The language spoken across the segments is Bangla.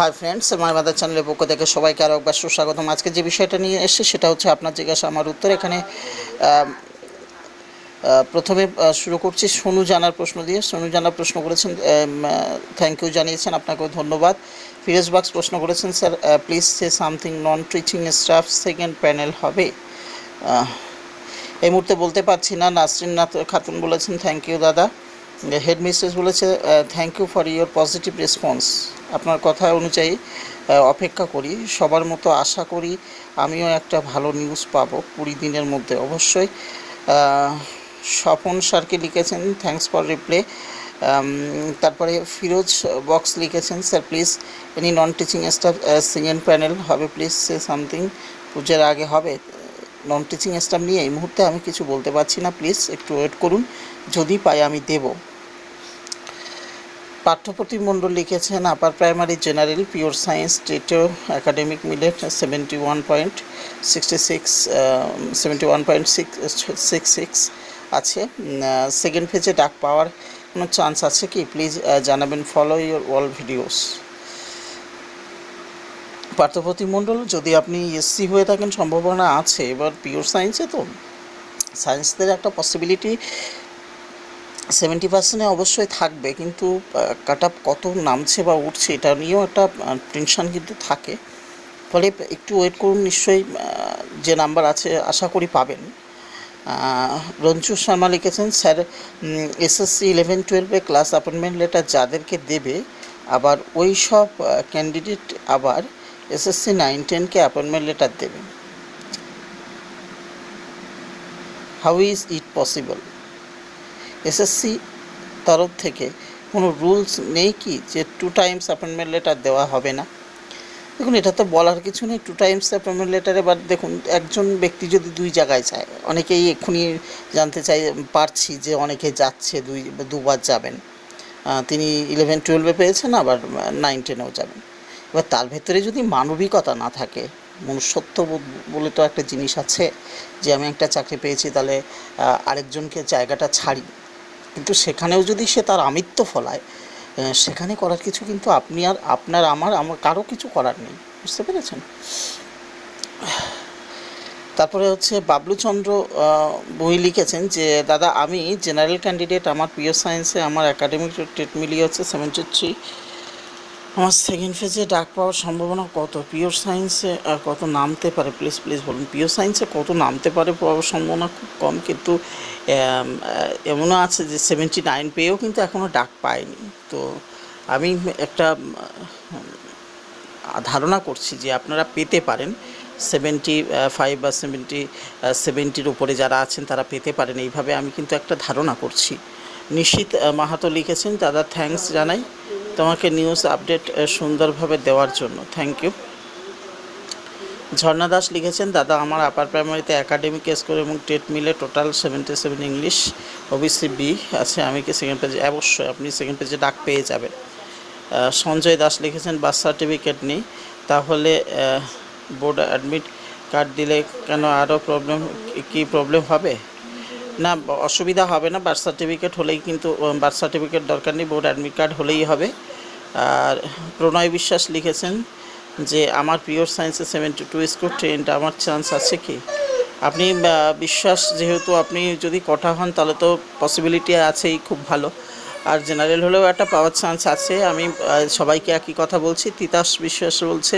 হাই ফ্রেন্ডস আমার মাদার চ্যানেলের পক্ষ থেকে সবাইকে আরও একবার সুস্বাগতম আজকে যে বিষয়টা নিয়ে এসেছি সেটা হচ্ছে আপনার জিজ্ঞাসা আমার উত্তর এখানে প্রথমে শুরু করছি সোনু জানার প্রশ্ন দিয়ে সোনু জানার প্রশ্ন করেছেন থ্যাংক ইউ জানিয়েছেন আপনাকেও ধন্যবাদ ফিরোজ বাক্স প্রশ্ন করেছেন sir please say something non teaching staff second panel হবে এই মুহূর্তে বলতে পারছি না নাসরিন নাথ খাতুন বলেছেন থ্যাংক ইউ দাদা হেড বলেছে thank you for your positive response আপনার কথা অনুযায়ী অপেক্ষা করি সবার মতো আশা করি আমিও একটা ভালো নিউজ পাবো কুড়ি দিনের মধ্যে অবশ্যই স্বপন স্যারকে লিখেছেন থ্যাংকস ফর রিপ্লে তারপরে ফিরোজ বক্স লিখেছেন sir please any non teaching staff second panel হবে প্লিজ সে সামথিং পুজোর আগে হবে নন টিচিং স্টাফ নিয়ে এই মুহূর্তে আমি কিছু বলতে পারছি না প্লিজ একটু ওয়েট করুন যদি পাই আমি দেবো পাঠ্যপতি লিখেছেন upper primary general pure science টেটো academic millet seventy one point sixty six seventy one point six six six আছে সেকেন্ড ফেজে ডাক পাওয়ার কোনো চান্স আছে কি প্লিজ জানাবেন follow your all videos Parthapati যদি আপনি এসসি হয়ে থাকেন সম্ভাবনা আছে এবার পিওর সায়েন্সে তো সায়েন্সদের একটা পসিবিলিটি সেভেন্টি পার্সেন্টে অবশ্যই থাকবে কিন্তু কাট আপ কত নামছে বা উঠছে এটা নিয়েও একটা টেনশান কিন্তু থাকে ফলে একটু ওয়েট করুন নিশ্চয়ই যে নাম্বার আছে আশা করি পাবেন রঞ্জু শর্মা লিখেছেন স্যার এসএসসি ইলেভেন টুয়েলভে ক্লাস অ্যাপয়েন্টমেন্ট লেটার যাদেরকে দেবে আবার ওই সব ক্যান্ডিডেট আবার এসএসসি নাইন টেনকে অ্যাপয়েন্টমেন্ট লেটার দেবে how is it possible SSC তরফ থেকে কোনো রুলস নেই কি যে টু টাইমস অ্যাপয়েন্টমেন্ট লেটার দেওয়া হবে না দেখুন এটা তো বলার কিছু নেই টু টাইমস অ্যাপয়েন্টমেন্ট লেটারে এবার দেখুন একজন ব্যক্তি যদি দুই জায়গায় চায় অনেকেই এক্ষুনি জানতে চাই পারছি যে অনেকে যাচ্ছে দুই দুবার যাবেন তিনি ইলেভেন টুয়েলভে পেয়েছেন আবার নাইন টেনেও যাবেন এবার তার ভেতরে যদি মানবিকতা না থাকে মনুষ্যত্ব বলে তো একটা জিনিস আছে যে আমি একটা চাকরি পেয়েছি তাহলে আরেকজনকে জায়গাটা ছাড়ি কিন্তু সেখানেও যদি সে তার আমিত্ব ফলায় সেখানে করার কিছু কিন্তু আপনি আর আপনার আমার আমার কারো কিছু করার নেই বুঝতে পেরেছেন তারপরে হচ্ছে বাবলুচন্দ্র বই লিখেছেন যে দাদা আমি জেনারেল ক্যান্ডিডেট আমার প্রিয় সায়েন্সে আমার একাডেমিক রেট মিলিয়ে হচ্ছে সেভেন্টি থ্রি আমার সেকেন্ড ফেজে ডাক পাওয়ার সম্ভাবনা কত পিওর সায়েন্সে কত নামতে পারে প্লিজ প্লিজ বলুন পিওর সায়েন্সে কত নামতে পারে পাওয়ার সম্ভাবনা খুব কম কিন্তু এমনও আছে যে সেভেন্টি নাইন পেয়েও কিন্তু এখনও ডাক পায়নি তো আমি একটা ধারণা করছি যে আপনারা পেতে পারেন সেভেন্টি ফাইভ বা সেভেন্টি সেভেন্টির উপরে যারা আছেন তারা পেতে পারেন এইভাবে আমি কিন্তু একটা ধারণা করছি নিশ্চিত মাহাতো লিখেছেন দাদা থ্যাংকস জানাই তোমাকে নিউজ আপডেট সুন্দরভাবে দেওয়ার জন্য থ্যাংক ইউ ঝর্ণা দাস লিখেছেন দাদা আমার আপার প্রাইমারিতে একাডেমিক স্কোর এবং টেট মিলে total seventy seven English OBC B আছে আমি কি সেকেন্ড পেজে অবশ্যই আপনি সেকেন্ড পেজে ডাক পেয়ে যাবেন সঞ্জয় দাস লিখেছেন বার্থ সার্টিফিকেট নেই তাহলে বোর্ড অ্যাডমিট কার্ড দিলে কেন আরও প্রবলেম কি প্রবলেম হবে না অসুবিধা হবে না বার্থ সার্টিফিকেট হলেই কিন্তু বার্থ সার্টিফিকেট দরকার নেই বোর্ড অ্যাডমিট কার্ড হলেই হবে আর প্রণয় বিশ্বাস লিখেছেন যে আমার প্রিয় সায়েন্সে সেভেন্টি টু স্কোর ট্রেনটা আমার চান্স আছে কি আপনি বিশ্বাস যেহেতু আপনি যদি কটা হন তাহলে তো পসিবিলিটি আছেই খুব ভালো আর জেনারেল হলেও একটা পাওয়ার চান্স আছে আমি সবাইকে একই কথা বলছি তিতাস বিশ্বাস বলছে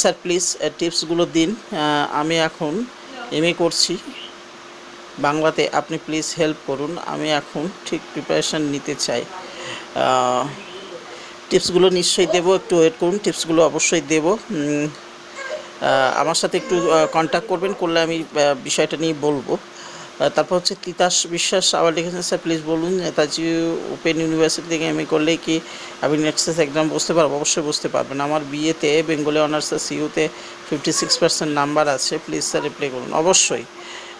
স্যার প্লিজ টিপসগুলো দিন আমি এখন এমএ করছি বাংলাতে আপনি প্লিজ হেল্প করুন আমি এখন ঠিক প্রিপারেশান নিতে চাই টিপসগুলো নিশ্চয়ই দেবো একটু ওয়েট করুন টিপসগুলো অবশ্যই দেব আমার সাথে একটু কন্ট্যাক্ট করবেন করলে আমি বিষয়টা নিয়ে বলবো তারপর হচ্ছে তিতাস বিশ্বাস আবার লিখেছেন স্যার প্লিজ বলুন নেতাজি ওপেন ইউনিভার্সিটি থেকে এম করলে কি আমি নেক্সট এক্সাম বসতে পারবো অবশ্যই বসতে পারবেন আমার বেঙ্গলে বেঙ্গলি আর সিইউতে ফিফটি সিক্স পার্সেন্ট নাম্বার আছে প্লিজ স্যার রিপ্লাই করুন অবশ্যই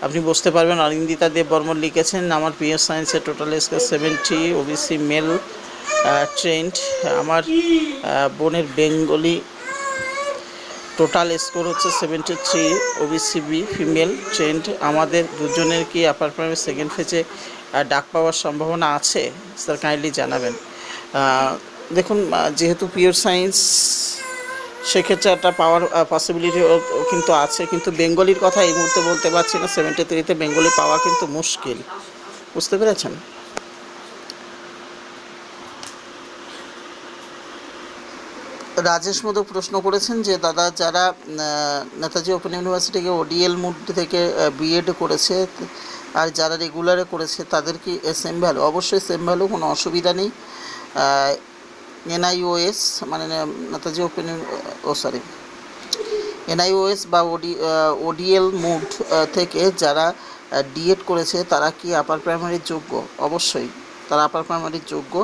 আপনি বসতে পারবেন অরিন্দিতা দেব বর্মন লিখেছেন আমার পিএস সায়েন্সে total score seventy OBC male trained আমার বোনের বেঙ্গলি টোটাল স্কোর হচ্ছে seventy three OBC B female trained আমাদের দুজনের কি আপার প্রাইমারি সেকেন্ড ফেজে ডাক পাওয়ার সম্ভাবনা আছে স্যার কাইন্ডলি জানাবেন দেখুন যেহেতু পিওর সায়েন্স সেক্ষেত্রে একটা পাওয়ার পসিবিলিটি কিন্তু আছে কিন্তু বেঙ্গলির কথা এই মুহূর্তে বলতে পারছি না সেভেন্টি থ্রিতে বেঙ্গলি পাওয়া কিন্তু মুশকিল বুঝতে পেরেছেন রাজেশ মধু প্রশ্ন করেছেন যে দাদা যারা নেতাজি ওপেন ইউনিভার্সিটিকে ওডিএল মুড থেকে বিএড করেছে আর যারা রেগুলারে করেছে তাদের কি সেম ভ্যালু অবশ্যই সেম ভ্যালু কোনো অসুবিধা নেই এনআইওএস মানে নেতাজি ওপেন ও সরি এনআইওএস বা ওডি ওডিএল মুড থেকে যারা ডিএড e করেছে তারা কি আপার প্রাইমারির যোগ্য অবশ্যই তারা আপার প্রাইমারির যোগ্য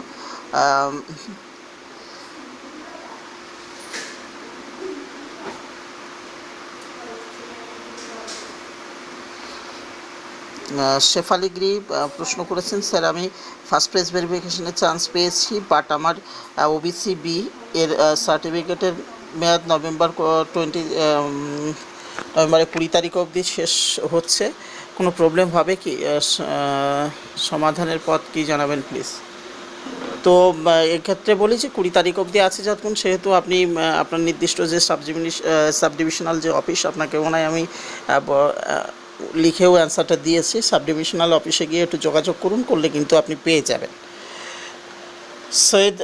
শেফালিগ্রি প্রশ্ন করেছেন স্যার আমি ফার্স্ট প্রেস ভেরিফিকেশনে চান্স পেয়েছি বাট আমার ওবিসি বি এর সার্টিফিকেটের মেয়াদ নভেম্বর টোয়েন্টি নভেম্বরের কুড়ি তারিখ অবধি শেষ হচ্ছে কোনো প্রবলেম হবে কি সমাধানের পথ কি জানাবেন প্লিজ তো এক্ষেত্রে বলি যে কুড়ি তারিখ অবধি আছে যতক্ষণ সেহেতু আপনি আপনার নির্দিষ্ট যে সাবডিভিশনাল যে অফিস আপনাকে ওনায় আমি লিখেও অ্যান্সারটা দিয়েছি সাব ডিভিশনাল অফিসে গিয়ে একটু যোগাযোগ করুন করলে কিন্তু আপনি পেয়ে যাবেন সৈয়দ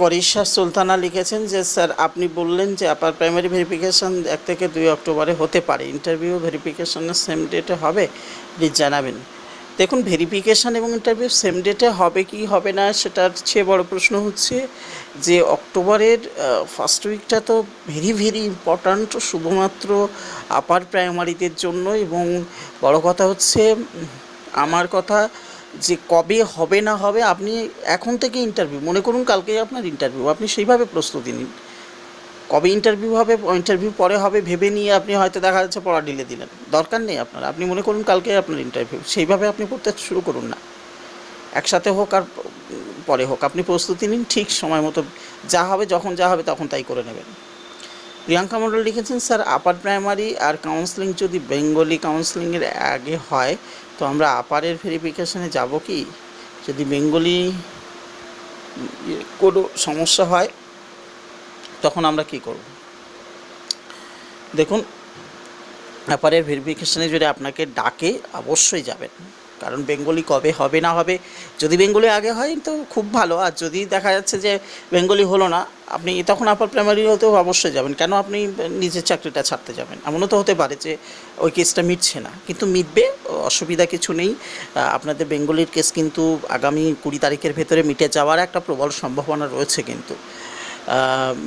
করিশা সুলতানা লিখেছেন যে স্যার আপনি বললেন যে আপনার প্রাইমারি ভেরিফিকেশান এক থেকে দুই অক্টোবরে হতে পারে ইন্টারভিউ ভেরিফিকেশানের সেম ডেটে হবে প্লিজ জানাবেন দেখুন ভেরিফিকেশান এবং ইন্টারভিউ সেম ডেটে হবে কি হবে না সেটার চেয়ে বড় প্রশ্ন হচ্ছে যে অক্টোবরের ফার্স্ট উইকটা তো ভেরি ভেরি ইম্পর্ট্যান্ট শুধুমাত্র আপার প্রাইমারিদের জন্য এবং বড় কথা হচ্ছে আমার কথা যে কবে হবে না হবে আপনি এখন থেকে ইন্টারভিউ মনে করুন কালকে আপনার ইন্টারভিউ আপনি সেইভাবে প্রস্তুতি নিন কবে ইন্টারভিউ হবে ইন্টারভিউ পরে হবে ভেবে নিয়ে আপনি হয়তো দেখা যাচ্ছে পড়া ডিলে দিলেন দরকার নেই আপনার আপনি মনে করুন কালকে আপনার ইন্টারভিউ সেইভাবে আপনি পড়তে শুরু করুন না একসাথে হোক আর পরে হোক আপনি প্রস্তুতি নিন ঠিক সময় মতো যা হবে যখন যা হবে তখন তাই করে নেবেন প্রিয়াঙ্কা মণ্ডল লিখেছেন স্যার আপার প্রাইমারি আর কাউন্সেলিং যদি বেঙ্গলি কাউন্সেলিংয়ের আগে হয় তো আমরা আপারের ভেরিফিকেশানে যাব কি যদি বেঙ্গলি ইয়ে, কোনো সমস্যা হয় তখন আমরা কি করব দেখুন ব্যাপারের ভেরিফিকেশনে যদি আপনাকে ডাকে অবশ্যই যাবেন কারণ বেঙ্গলি কবে হবে না হবে যদি বেঙ্গলি আগে হয় তো খুব ভালো আর যদি দেখা যাচ্ছে যে বেঙ্গলি হলো না আপনি তখন আপার প্রাইমারি হতেও অবশ্যই যাবেন কেন আপনি নিজের চাকরিটা ছাড়তে যাবেন এমনও তো হতে পারে যে ওই কেসটা মিটছে না কিন্তু মিটবে অসুবিধা কিছু নেই আপনাদের বেঙ্গলির কেস কিন্তু আগামী কুড়ি তারিখের ভেতরে মিটে যাওয়ার একটা প্রবল সম্ভাবনা রয়েছে কিন্তু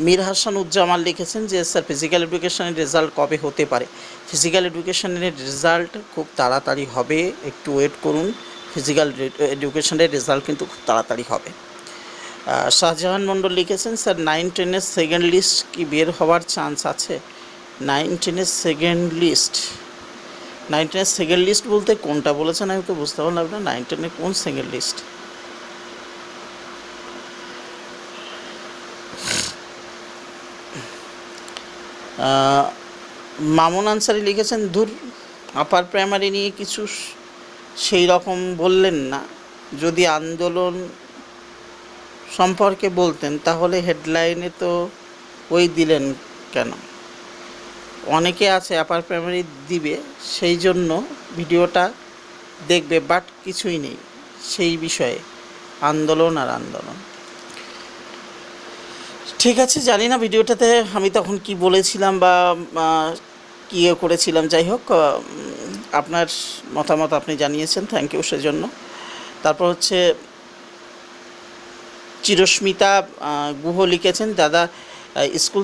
মীর হাসান উজ্জামান লিখেছেন যে স্যার ফিজিক্যাল এডুকেশনের রেজাল্ট কবে হতে পারে ফিজিক্যাল এডুকেশনের রেজাল্ট খুব তাড়াতাড়ি হবে একটু ওয়েট করুন ফিজিক্যাল এডুকেশনের রেজাল্ট কিন্তু খুব তাড়াতাড়ি হবে শাহজাহান মণ্ডল লিখেছেন স্যার নাইন টেনের সেকেন্ড লিস্ট কি বের হওয়ার চান্স আছে নাইন টেনের সেকেন্ড লিস্ট নাইন টেনের সেকেন্ড লিস্ট বলতে কোনটা বলেছেন আমি ওকে বুঝতে পারলাম না নাইন টেনের কোন সেকেন্ড লিস্ট মামুন আনসারি লিখেছেন ধুর আপার প্রাইমারি নিয়ে কিছু সেই রকম বললেন না যদি আন্দোলন সম্পর্কে বলতেন তাহলে হেডলাইনে তো ওই দিলেন কেন অনেকে আছে আপার প্রাইমারি দিবে সেই জন্য ভিডিওটা দেখবে বাট কিছুই নেই সেই বিষয়ে আন্দোলন আর আন্দোলন ঠিক আছে জানি না ভিডিওটাতে আমি তখন কি বলেছিলাম বা কী ইয়ে করেছিলাম যাই হোক আপনার মতামত আপনি জানিয়েছেন থ্যাংক ইউ সেজন্য তারপর হচ্ছে চিরস্মিতা গুহ লিখেছেন দাদা স্কুল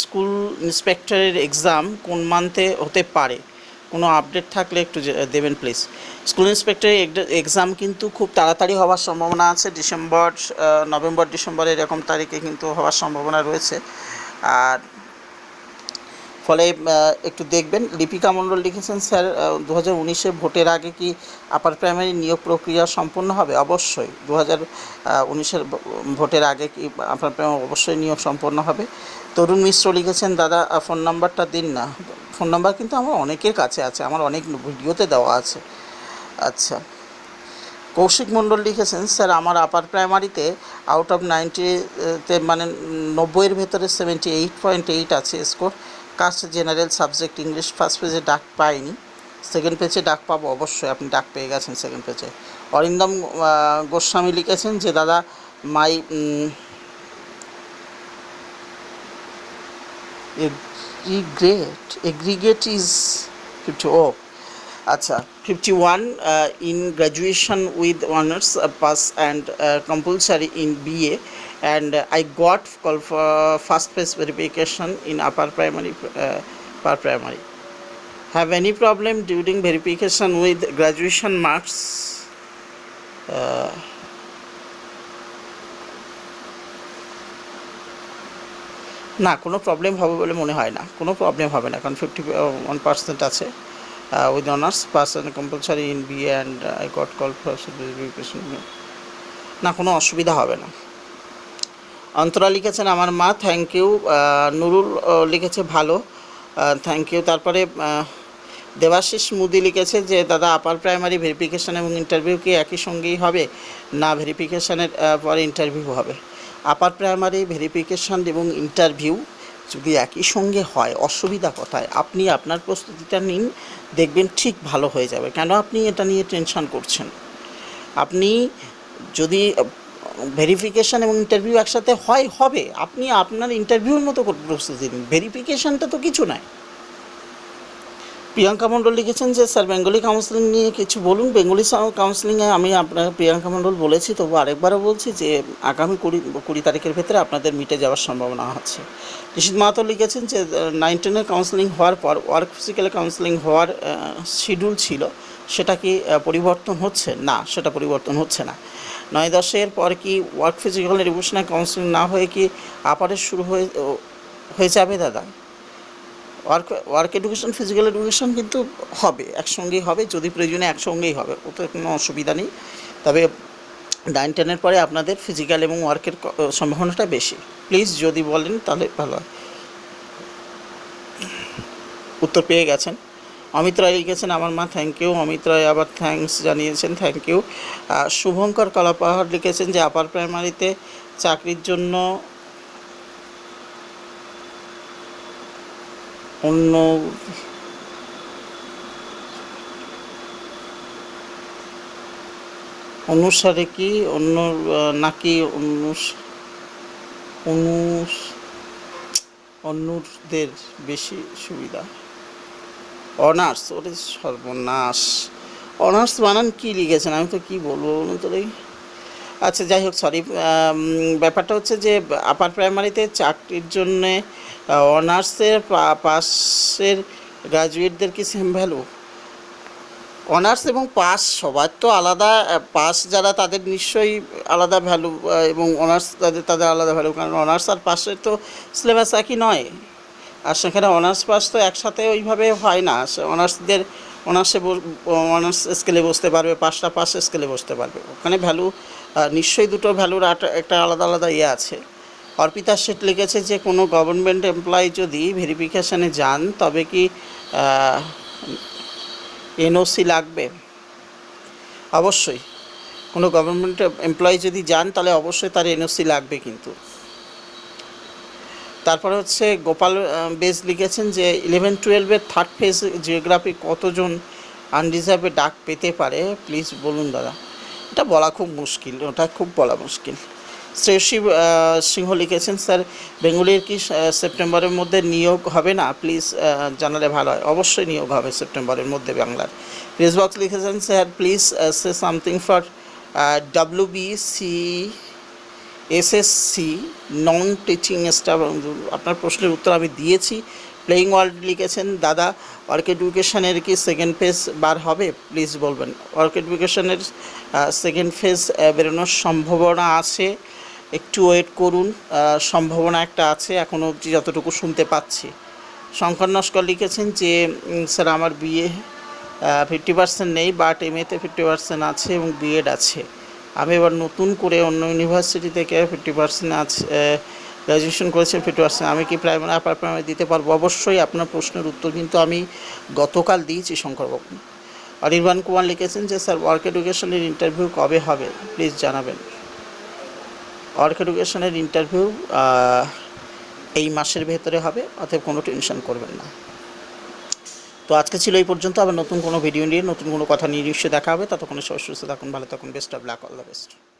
স্কুল ইন্সপেক্টরের এক্সাম কোন মান্থে হতে পারে কোনো আপডেট থাকলে একটু দেবেন প্লিজ স্কুল ইন্সপেক্টরের এক্সাম কিন্তু খুব তাড়াতাড়ি হওয়ার সম্ভাবনা আছে ডিসেম্বর নভেম্বর ডিসেম্বর এরকম তারিখে কিন্তু হওয়ার সম্ভাবনা রয়েছে আর ফলে একটু দেখবেন লিপিকা মণ্ডল লিখেছেন স্যার দু হাজার ভোটের আগে কি আপার প্রাইমারি নিয়োগ প্রক্রিয়া সম্পন্ন হবে অবশ্যই দু হাজার উনিশের ভোটের আগে কি আপার প্রাইমারি অবশ্যই নিয়োগ সম্পন্ন হবে তরুণ মিশ্র লিখেছেন দাদা ফোন নাম্বারটা দিন না ফোন নাম্বার কিন্তু আমার অনেকের কাছে আছে আমার অনেক ভিডিওতে দেওয়া আছে আচ্ছা কৌশিক মণ্ডল লিখেছেন স্যার আমার আপার প্রাইমারিতে আউট অফ নাইনটিতে মানে নব্বইয়ের ভেতরে সেভেন্টি এইট পয়েন্ট এইট আছে score caste general subject English first পেজে ডাক পাইনি সেকেন্ড পেজে ডাক পাবো অবশ্যই আপনি ডাক পেয়ে গেছেন সেকেন্ড পেজে অরিন্দম গোস্বামী লিখেছেন যে দাদা মাই Aggregate is 50. Oh, acha 51 uh, in graduation with honors uh, pass and uh, compulsory in BA, and I got call for first place verification in upper primary. Have any problem during verification with graduation marks? না কোনো প্রবলেম হবে বলে মনে হয় না কোনো প্রবলেম হবে না কারণ ফিফটি ওয়ান পার্সেন্ট আছে with honours percent compulsory in B and I got call না কোনো অসুবিধা হবে না অন্তরা লিখেছেন আমার মা thank you uh, Nurul uh, লিখেছে ভালো থ্যাংক uh, ইউ তারপরে দেবাশিস মুদি লিখেছে যে দাদা আপার প্রাইমারি ভেরিফিকেশান এবং ইন্টারভিউ কি একই সঙ্গেই হবে না ভেরিফিকেশানের পরে ইন্টারভিউ হবে আপার প্রাইমারি ভেরিফিকেশান এবং ইন্টারভিউ যদি একই সঙ্গে হয় অসুবিধা কোথায় আপনি আপনার প্রস্তুতিটা নিন দেখবেন ঠিক ভালো হয়ে যাবে কেন আপনি এটা নিয়ে টেনশন করছেন আপনি যদি ভেরিফিকেশান এবং ইন্টারভিউ একসাথে হয় হবে আপনি আপনার ইন্টারভিউর মতো প্রস্তুতি নিন ভেরিফিকেশানটা তো কিছু নয় প্রিয়াঙ্কা মণ্ডল লিখেছেন যে স্যার বেঙ্গলি কাউন্সিলিং নিয়ে কিছু বলুন বেঙ্গলি কাউন্সিলিংয়ে আমি আপনার প্রিয়াঙ্কা মণ্ডল বলেছি তবু আরেকবারও বলছি যে আগামী কুড়ি কুড়ি তারিখের ভেতরে আপনাদের মিটে যাওয়ার সম্ভাবনা আছে নিশিত মাহাতো লিখেছেন যে নাইন টেনের কাউন্সিলিং হওয়ার পর ওয়ার্ক ফিজিক্যাল কাউন্সিলিং হওয়ার শিডিউল ছিল সেটা কি পরিবর্তন হচ্ছে না সেটা পরিবর্তন হচ্ছে না নয় দশের পর কি ওয়ার্ক ফিজিক্যাল রিভিশনাল কাউন্সিলিং না হয়ে কি আপারের শুরু হয়ে হয়ে যাবে দাদা work work education physical education কিন্তু হবে একসঙ্গেই হবে যদি প্রয়োজনে একসঙ্গেই হবে ওতে কোনো অসুবিধা নেই তবে নাইন টেনের পরে আপনাদের ফিজিক্যাল এবং ওয়ার্কের সম্ভাবনাটা বেশি প্লিজ যদি বলেন তাহলে ভালো হয় উত্তর পেয়ে গেছেন অমিত রায় লিখেছেন আমার মা থ্যাংক ইউ অমিত রায় আবার থ্যাংকস জানিয়েছেন থ্যাংক ইউ শুভঙ্কর কলাপাহাড় লিখেছেন যে আপার প্রাইমারিতে চাকরির জন্য অন্য অনুসারে কি অন্য নাকি অন্যদের বেশি সুবিধা অনার্স ওরে সর্বনাশ অনার্স বানান কি লিখেছেন আমি তো কি বলবো বলুন তো আচ্ছা যাই হোক সরি ব্যাপারটা হচ্ছে যে আপার প্রাইমারিতে চাকরির জন্যে অনার্সের পাশের গ্রাজুয়েটদের কি সেম ভ্যালু অনার্স এবং পাস সবার তো আলাদা পাস যারা তাদের নিশ্চয়ই আলাদা ভ্যালু এবং অনার্স তাদের তাদের আলাদা ভ্যালু কারণ অনার্স আর পাসের তো সিলেবাস একই নয় আর সেখানে অনার্স পাস তো একসাথে ওইভাবে হয় না অনার্সদের অনার্সে অনার্স স্কেলে বসতে পারবে পাঁচটা পাস স্কেলে বসতে পারবে ওখানে ভ্যালু নিশ্চয়ই দুটো ভ্যালুর একটা আলাদা আলাদা ইয়ে আছে অর্পিতা শেঠ লিখেছে যে কোনো গভর্নমেন্ট এমপ্লয়ি যদি ভেরিফিকেশানে যান তবে কি এনওসি লাগবে অবশ্যই কোনো গভর্নমেন্ট এমপ্লয়ি যদি যান তাহলে অবশ্যই তার এনওসি লাগবে কিন্তু তারপরে হচ্ছে গোপাল বেজ লিখেছেন যে ইলেভেন টুয়েলভের থার্ড ফেজ জিওগ্রাফি কতজন আনডিজার্ভে ডাক পেতে পারে প্লিজ বলুন দাদা এটা বলা খুব মুশকিল ওটা খুব বলা মুশকিল শ্রেয়সী সিংহ লিখেছেন স্যার বেঙ্গুলির কি সেপ্টেম্বরের মধ্যে নিয়োগ হবে না প্লিজ জানালে ভালো হয় অবশ্যই নিয়োগ হবে সেপ্টেম্বরের মধ্যে বাংলার প্রেসবক্স লিখেছেন sir please say something for W B C non teaching staff আপনার প্রশ্নের উত্তর আমি দিয়েছি প্লেয়িং ওয়ার্ল্ড লিখেছেন দাদা ওয়ার্ক এডুকেশানের কি সেকেন্ড ফেজ বার হবে প্লিজ বলবেন ওয়ার্ক এডুকেশানের সেকেন্ড ফেজ বেরোনোর সম্ভাবনা আছে একটু ওয়েট করুন সম্ভাবনা একটা আছে এখনও অবধি যতটুকু শুনতে পাচ্ছি শঙ্কর নস্কর লিখেছেন যে স্যার আমার বিয়ে ফিফটি পার্সেন্ট নেই বাট এম এতে ফিফটি পার্সেন্ট আছে এবং বিএড আছে আমি এবার নতুন করে অন্য ইউনিভার্সিটি থেকে ফিফটি পার্সেন্ট আছে গ্র্যাজুয়েশন করেছেন ফিফটি পার্সেন্ট আমি কি প্রাইমারি আপার প্রাইমারি দিতে পারবো অবশ্যই আপনার প্রশ্নের উত্তর কিন্তু আমি গতকাল দিয়েছি শঙ্করবাবু অনির্বাণ কুমার লিখেছেন যে স্যার ওয়ার্ক এডুকেশনের ইন্টারভিউ কবে হবে প্লিজ জানাবেন অর্ক এডুকেশনের ইন্টারভিউ এই মাসের ভেতরে হবে অতএব কোনো টেনশন করবেন না তো আজকে ছিল এই পর্যন্ত আবার নতুন কোনো ভিডিও নিয়ে নতুন কোনো কথা নিয়ে নিশ্চয়ই দেখা হবে ততক্ষণে সবাই সুস্থ থাকুন ভালো থাকুন best of luck all the best